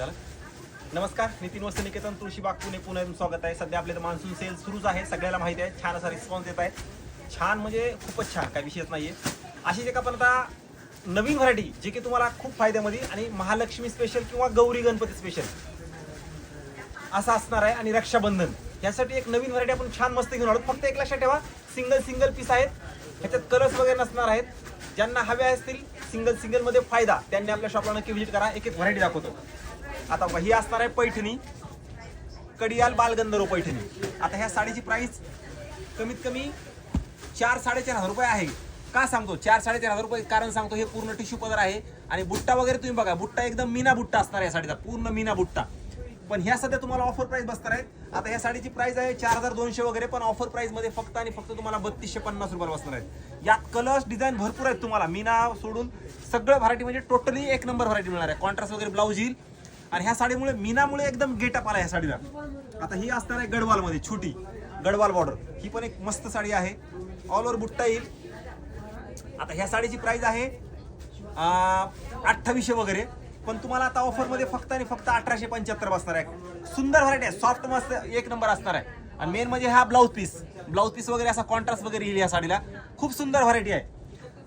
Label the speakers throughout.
Speaker 1: त्याला नमस्कार नितीन वस्त निकेतन तुळशीबाग पुणे पुणे स्वागत आहे. सध्या आपल्या मान्सून सेल सुरूच आहे. सगळ्याला माहिती आहे छान असा रिस्पॉन्स येत आहे. छान म्हणजे खूपच छान काही विषयच नाहीये. जे का पण आता नवीन व्हरायटी जे की तुम्हाला खूप फायद्यामध्ये आणि महालक्ष्मी स्पेशल किंवा गौरी गणपती स्पेशल असं असणार आहे. आणि रक्षाबंधन यासाठी एक नवीन व्हरायटी आपण छान मस्त घेऊन आलो. फक्त एक लक्षात ठेवा सिंगल सिंगल पीस आहेत. ह्याच्यात कलर्स वगैरे नसणार आहेत. ज्यांना हवे असतील सिंगल सिंगलमध्ये फायदा त्यांनी आपल्या शॉपला नक्की व्हिजिट करा. एक एक व्हरायटी दाखवतो. आता बघा, ही असणार आहे पैठणी. कडियाल बालगंधर्व पैठणी. आता ह्या साडीची प्राइस कमीत कमी चार साडेचार हजार रुपये आहे. का सांगतो? चार साडेचार हजार रुपये कारण सांगतो हे पूर्ण टिश्यू पदर आहे. आणि बुट्टा वगैरे तुम्ही बघा बुट्टा एकदम मीना बुट्टा असणार आहे या साडीचा पूर्ण मीना बुट्टा. पण ह्या सध्या तुम्हाला ऑफर प्राइस बसणार आहेत आता ह्या साडीची प्राइस आहे चार हजार दोनशे वगैरे पण ऑफर प्राइसमध्ये फक्त आणि फक्त तुम्हाला बत्तीसशे पन्नास रुपयाला बसणार आहेत. यात कलर्स डिझाईन भरपूर आहेत तुम्हाला. मीना सोडून सगळं व्हरायटी म्हणजे टोटली एक नंबर व्हरायटी मिळणार आहे. कॉन्ट्रास्ट वगैरे ब्लाऊज येईल. आणि ह्या साडीमुळे मीनामुळे एकदम गेटअप आला ह्या साडीला. आता ही असणार आहे गडवालमध्ये छोटी. गडवाल बॉर्डर ही पण एक मस्त साडी आहे. ऑल ओव्हर बुट्टा येईल. आता ह्या साडीची प्राइस आहे अठ्ठावीसशे वगैरे. पण तुम्हाला आता ऑफरमध्ये फक्त आणि फक्त अठराशे पंच्याहत्तर बसणार आहे. सुंदर व्हरायटी आहे. सॉफ्ट मस्त एक नंबर असणार आहे. आणि मेन म्हणजे हा ब्लाऊज पीस ब्लाऊज पीस वगैरे असा कॉन्ट्रास्ट वगैरे येईल या साडीला. खूप सुंदर व्हरायटी आहे.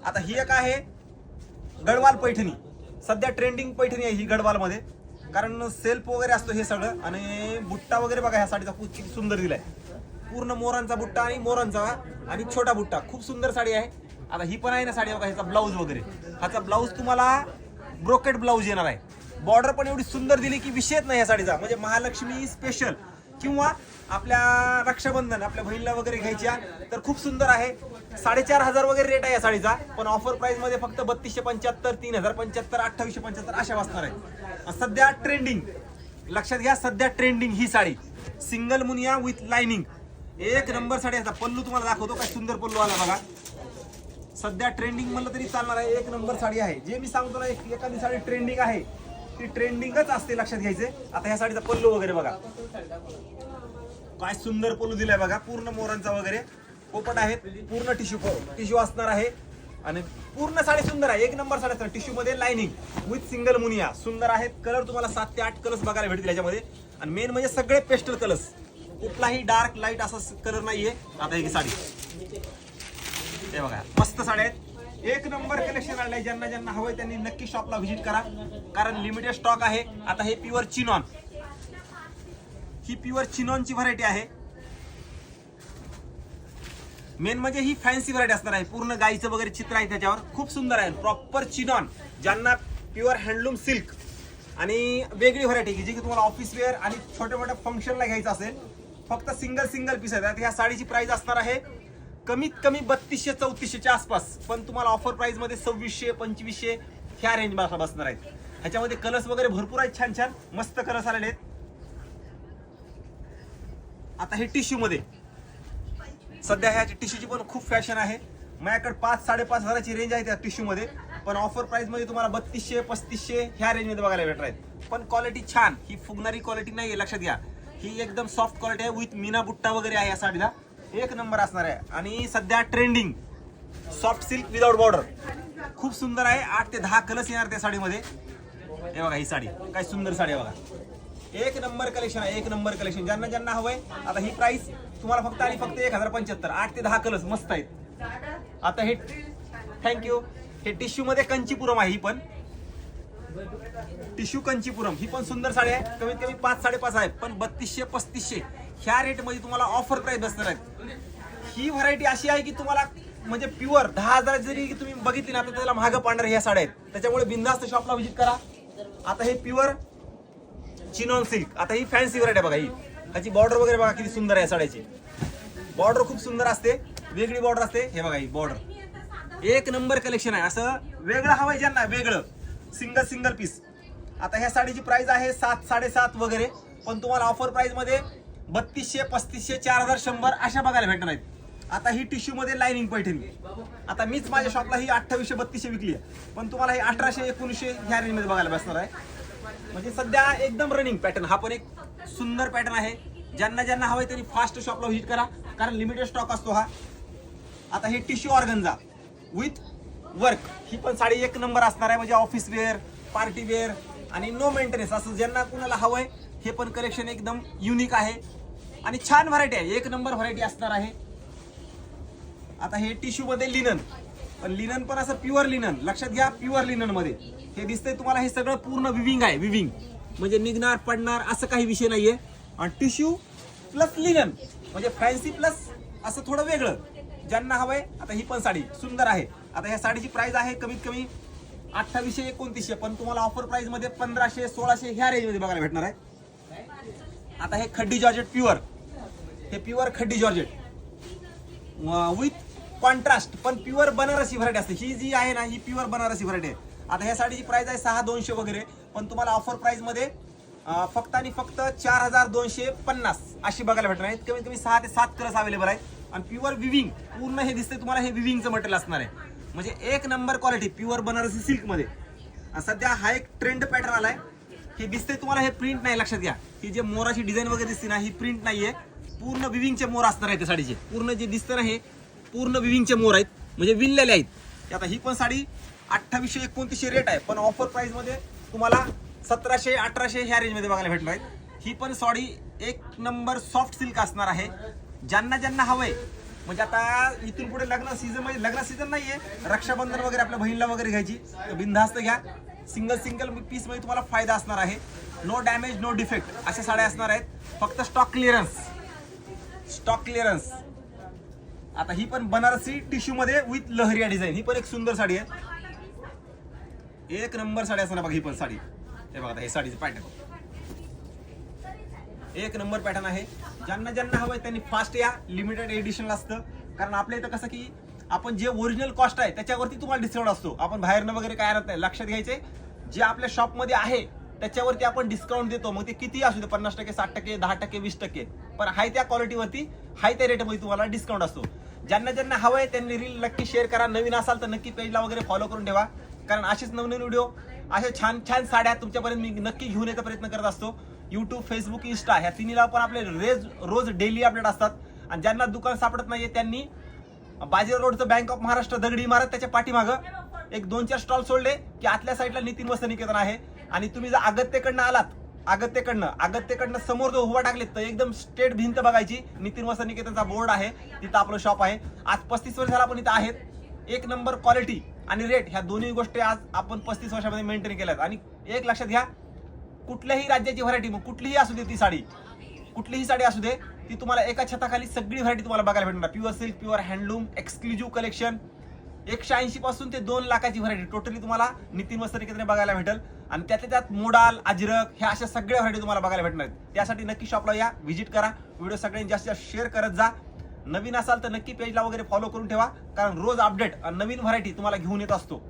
Speaker 1: आता ही एक आहे गडवाल पैठणी. सध्या ट्रेंडिंग पैठणी आहे ही गडवालमध्ये. कारण सेल्फ वगैरे असतो हे सगळं. आणि बुट्टा वगैरे बघा ह्या साडीचा खूप किती सुंदर दिलाय. पूर्ण मोरांचा बुट्टा आणि मोरांचा आणि छोटा बुट्टा. खूप सुंदर साडी आहे. आता ही पण आहे ना साडी बघा ह्याचा ब्लाऊज वगैरे. ह्याचा ब्लाऊज तुम्हाला ब्रोकेट ब्लाऊज येणार आहे. बॉर्डर पण एवढी सुंदर दिली की विषयच नाही या साडीचा. म्हणजे महालक्ष्मी स्पेशल किंवा आपल्या रक्षाबंधन आपल्या बहिणीला वगैरे घ्यायच्या तर खूप सुंदर आहे. साडेचार हजार वगैरे रेट आहे या साडीचा पण ऑफर प्राइसमध्ये फक्त बत्तीसशे पंच्याहत्तर तीन हजार पंच्याहत्तर अठ्ठावीसशे पंच्याहत्तर अशा वाचणार आहे. सध्या ट्रेंडिंग लक्षात घ्या सध्या ट्रेंडिंग ही साडी. सिंगल मुनिया विथ लाइनिंग एक नंबर साडी असा पल्लू तुम्हाला दाखवतो काय सुंदर पल्लू आला बघा. सध्या ट्रेंडिंग म्हणलं तरी चालणार आहे. एक नंबर साडी आहे. जे मी सांगतो ना एक- एखादी साडी ट्रेंडिंग आहे. ती ट्रेंडिंगच असते लक्षात घ्यायचे आता ह्या साडीचा पल्लू वगैरे बघा. काय सुंदर पल्लू दिलाय बघा पूर्ण मोरांचा वगैरे. पोपट आहेत पूर्ण टिश्यू टिश्यू असणार आहे. आणि पूर्ण साडी सुंदर आहे. एक नंबर साडी टिश्यू मध्ये लाइनिंग विथ सिंगल मुनिया. सुंदर आहेत. कलर तुम्हाला सात ते आठ कलर्स बघायला भेटतील याच्यामध्ये. आणि मेन म्हणजे सगळे पेस्टल कलर्स कुठलाही डार्क लाइट असा कलर नाहीये. आता ही साडी. हे बघा मस्त साड्या आहेत. एक नंबर कलेक्शन आलंय. ज्यांना ज्यांना हवंय त्यांनी नक्की शॉपला व्हिजिट करा. कारण लिमिटेड स्टॉक आहे. आता हे प्युअर चिनॉन ही प्युअर चिनॉनची व्हरायटी आहे. मेन म्हणजे ही फॅन्सी व्हरायटी असणार आहे. पूर्ण गाईचं वगैरे चित्र आहे त्याच्यावर. खूप सुंदर आहे. प्रॉपर चिनॉन ज्यांना प्युअर हँडलूम सिल्क आणि वेगळी व्हरायटी जी की तुम्हाला ऑफिस वेअर आणि छोट्या मोठ्या फंक्शनला घ्यायचं असेल. फक्त सिंगल सिंगल पीस आहे. ह्या साडीची प्राइस असणार आहे कमीत कमी बत्तीसशे चौतीसशेच्या आसपास. पण तुम्हाला ऑफर प्राईजमध्ये सव्वीसशे पंचवीसशे ह्या रेंज बसणार आहेत. ह्याच्यामध्ये कलर्स वगैरे भरपूर आहेत छान छान. मस्त कलर्स आलेले आहेत. आता हे टिश्यू मध्ये. सध्या ह्याची टिश्यूची पण खूप फॅशन आहे. माझ्याकडे पाच साडेपाच हजाराची रेंज आहे त्या टिश्यू मध्ये. पण ऑफर प्राइसमध्ये तुम्हाला बत्तीसशे पस्तीसशे ह्या रेंजमध्ये बघायला भेटणार आहेत. पण क्वालिटी छान. ही फुगणारी क्वालिटी नाही आहे लक्षात घ्या. ही एकदम सॉफ्ट क्वालिटी आहे विथ मीना बुट्टा वगैरे आहे या साडीला. एक नंबर असणार आहे. आणि सध्या trending soft silk without border खूप सुंदर आहे. आठ ते दहा कलर्स येणार त्या साडीमध्ये. हे बघा ही साडी. काय सुंदर साडी आहे बघा. एक नंबर कलेक्शन आहे. एक नंबर कलेक्शन ज्यांना ज्यांना हवंय आता ही प्राइस तुम्हाला फक्त आणि फक्त एक हजार पंच्याहत्तर. आठ ते दहा कलर्स मस्त आहेत. आता हे थँक्यू हे टिश्यू मध्ये कंचीपुरम आहे ही पण. टिश्यू कंचीपुरम. ही पण सुंदर साडी आहे. कमीत कमी पाच साडेपाच आहे पण बत्तीसशे पस्तीसशे ह्या रेटमध्ये तुम्हाला ऑफर प्राईस बसणार आहेत. ही व्हरायटी अशी आहे की तुम्हाला म्हणजे प्युअर दहा हजार जरी तुम्ही बघितली ना तर त्याला महाग पांढऱ्या ह्या साड्या आहेत. त्याच्यामुळे बिंदास्त शॉपला व्हिजिट करा. आता हे प्युअर चिनॉन सिल्क आता ही फॅन्सी व्हरायटी बघा ही. ह्याची बॉर्डर वगैरे बघा किती सुंदर आहे साड्याची. बॉर्डर खूप सुंदर असते. वेगळी बॉर्डर असते. हे बघा ही बॉर्डर एक नंबर कलेक्शन आहे. असं वेगळं हवंय ज्यांना वेगळं. सिंगल सिंगल पीस आता ह्या साडीची प्राइस आहे सात साडेसात वगैरे. पण तुम्हाला ऑफर प्राइसमध्ये बत्तीसशे पस्तीसशे चार हजार शंभर अशा बघायला भेटणार आहेत. आता ही टिश्यू मध्ये लाइनिंग पैठणी. आता मीच माझ्या शॉपला ही अठ्ठावीसशे बत्तीसशे विकली आहे. पण तुम्हाला ही अठराशे एकोणीसशे ह्या रेंजमध्ये बघायला बसणार आहे. म्हणजे सध्या एकदम रनिंग पॅटर्न हा पण एक सुंदर पॅटर्न आहे. ज्यांना ज्यांना हवं त्यांनी फास्ट शॉपला व्हिजिट करा. कारण लिमिटेड स्टॉक असतो हा. आता हे टिश्यू ऑर्गन्झा विथ वर्क ही पण साडी एक नंबर असणार आहे. म्हणजे ऑफिस वेअर पार्टी वेअर आणि नो मेंटेनन्स असं ज्यांना कुणाला हवं आहे हे पण कलेक्शन एकदम युनिक आहे. आणि छान व्हरायटी आहे. एक नंबर व्हरायटी असणार आहे. आता हे टिश्यू मध्ये लिनन पण लिनन पण असं प्युअर लिनन लक्षात घ्या प्युअर लिननमध्ये. हे दिसतंय तुम्हाला हे सगळं पूर्ण विविंग आहे विविंग म्हणजे निघणार पडणार असं काही विषय नाहीये. आणि टिश्यू प्लस लिनन म्हणजे फॅन्सी प्लस असं थोडं वेगळं. ज्यांना हवंय आता ही पण साडी सुंदर आहे. आता ह्या साडीची प्राइस आहे कमीत कमी अठ्ठावीसशे एकोणतीसशे. पण तुम्हाला ऑफर प्राइसमध्ये पंधराशे सोळाशे ह्या रेंजमध्ये बघायला भेटणार आहे. आता हे खड्डी जॉर्जेट प्युअर. हे प्युअर खड्डी जॉर्जेट. विथ कॉन्ट्रास्ट पण प्युअर बनारसी व्हरायटी असते. ही जी आहे ना ही प्युअर बनारसी व्हरायटी आहे. आता ह्या साडीची प्राइस आहे सहा दोनशे वगैरे पण तुम्हाला ऑफर प्राइसमध्ये फक्त आणि फक्त चार हजार दोनशे पन्नास अशी बघायला भेटणार आहे. कमीत कमी सहा ते सात कलर्स अवेलेबल आहेत. आणि प्युअर विविंग पूर्ण हे दिसते तुम्हाला हे विविंगचं मटेरियल असणार आहे. म्हणजे एक नंबर क्वालिटी प्युअर बनारसी सिल्कमध्ये सध्या हा एक ट्रेंड पॅटर्न आहे हे दिसते तुम्हाला हे प्रिंट नाही लक्षात घ्या. ही जे मोराची डिझाईन वगैरे दिसते ना ही प्रिंट नाहीये. पूर्ण विविंगचे मोर असणार आहेत त्या साडीचे. पूर्ण जे दिसतं ना हे पूर्ण विविंगचे मोर आहेत. म्हणजे विणलेले आहेत. आता ही पण साडी अठ्ठावीसशे एकोणतीसशे रेट आहे. पण ऑफर प्राईजमध्ये तुम्हाला सतराशे अठराशे ह्या रेंजमध्ये बघायला भेटणार आहेत ही पण साडी एक नंबर सॉफ्ट सिल्क असणार आहे. ज्यांना ज्यांना हवंय. म्हणजे आता इथून पुढे लग्न सीझन म्हणजे लग्न सीझन नाहीये. रक्षाबंधन वगैरे आपल्या बहिणीला वगैरे घ्यायची. तर बिनधास्त घ्या. सिंगल सिंगल पीसमध्ये तुम्हाला फायदा असणार आहे. नो डॅमेज नो डिफेक्ट अशा साड्या असणार आहेत. फक्त स्टॉक क्लिअरन्स स्टॉक क्लिअरन्स आता ही पण बनारसी टिश्यू मध्ये विथ लहरिया डिझाईन ही पण एक सुंदर साडी आहे. एक नंबर साडी असणार बघा ही पण साडी. हे बघा हे साडीचं पॅटर्न एक नंबर पॅटर्न आहे. ज्यांना ज्यांना हवंय त्यांनी फास्ट या लिमिटेड एडिशन असतं. कारण आपल्या इथं कसं की आपण जे ओरिजिनल कॉस्ट आहे त्याच्यावरती तुम्हाला डिस्काउंट असतो. आपण बाहेरनं वगैरे काय राहत नाही. लक्षात घ्यायचे जे आपल्या शॉपमध्ये आहे त्याच्यावरती आपण डिस्काउंट देतो. मग ते किती असू दे पन्नास टक्के साठ टक्के दहा टक्के वीस टक्के. पण हाय त्या क्वालिटीवरती हाय त्या रेटमध्ये तुम्हाला डिस्काउंट असतो. ज्यांना ज्यांना हवं आहे त्यांनी रील नक्की शेअर करा. नवीन असाल तर नक्की पेजला वगैरे फॉलो करून ठेवा. कारण असेच नवनवीन व्हिडिओ अशा छान छान साड्या तुमच्यापर्यंत मी नक्की घेऊन येण्याचा प्रयत्न करत असतो. यूट्यूब फेसबुक इंस्टा ह्या तिन्हीला पण आपले रेज रोज डेली अपडेट असतात. आणि ज्यांना दुकान सापडत नाहीये त्यांनी बाजीराव रोडचं बँक ऑफ महाराष्ट्र दगडी इमारत त्याच्या पाठीमागं एक दोन चार स्टॉल सोडले की आतल्या साईडला नितीन वस्त्र निकेतन आहे. आणि तुम्ही जर अगत्यकडनं आलात अगत्यकडनं अगत्यकडनं समोर जो उभा टाकले तर एकदम स्ट्रेट भिंत बघायची. नितीन वस्त्र निकेतनचा बोर्ड आहे तिथं आपलं शॉप आहे. आज पस्तीस वर्ष झाला आपण इथं आहेत. एक नंबर क्वालिटी आणि रेट ह्या दोन्ही गोष्टी आज आपण पस्तीस वर्षामध्ये मेंटेन केल्यात. आणि एक लक्षात घ्या कुठल्याही राज्याची व्हरायटी मग कुठलीही असू दे ती साडी कुठलीही साडी असू दे ती तुम्हाला एका छताखाली सगळी व्हरायटी तुम्हाला बघायला भेटणार. Pure silk pure handloom exclusive collection एकशे ऐंशी पासून ते दोन लाखाची व्हरायटी टोटली तुम्हाला नितीन वस्त्र बघायला भेटेल. आणि त्यातल्या त्यात मोडाल अजरक ह्या अशा सगळ्या व्हरायटी तुम्हाला बघायला भेटणार आहेत. त्यासाठी नक्की शॉपला या व्हिजिट करा. व्हिडिओ सगळ्यांनी जास्तीत जास्त शेअर करत जा. नवीन असाल तर नक्की पेजला वगैरे फॉलो करून ठेवा. कारण रोज अपडेट नवीन व्हरायटी तुम्हाला घेऊन येत असतो.